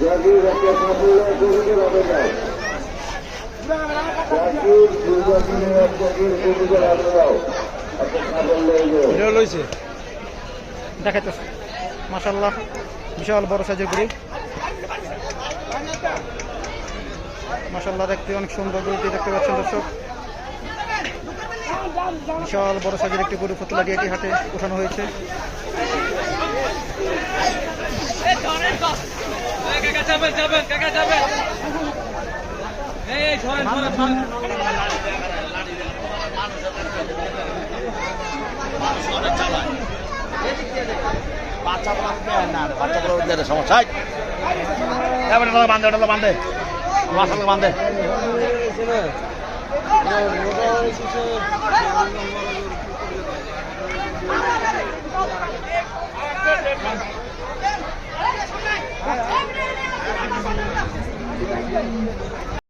জাকির একটা সাফল্য মাশাল্লাহ বিশাল বড় সাইজের গরু মাশাল্লাহ দেখতে অনেক সুন্দর গরুটি দেখতে পাচ্ছেন দর্শক। বিশাল বড় সাইজের একটি গরু ফতুলাটি এটি হাটে উঠানো হয়েছে কাকা যাবেন যাবেন কাকা যাবেন এই সরেন সরেন সরেন সমস্যা বান্ধে ওটা বান্ধে মাসাল বান্ধে aí.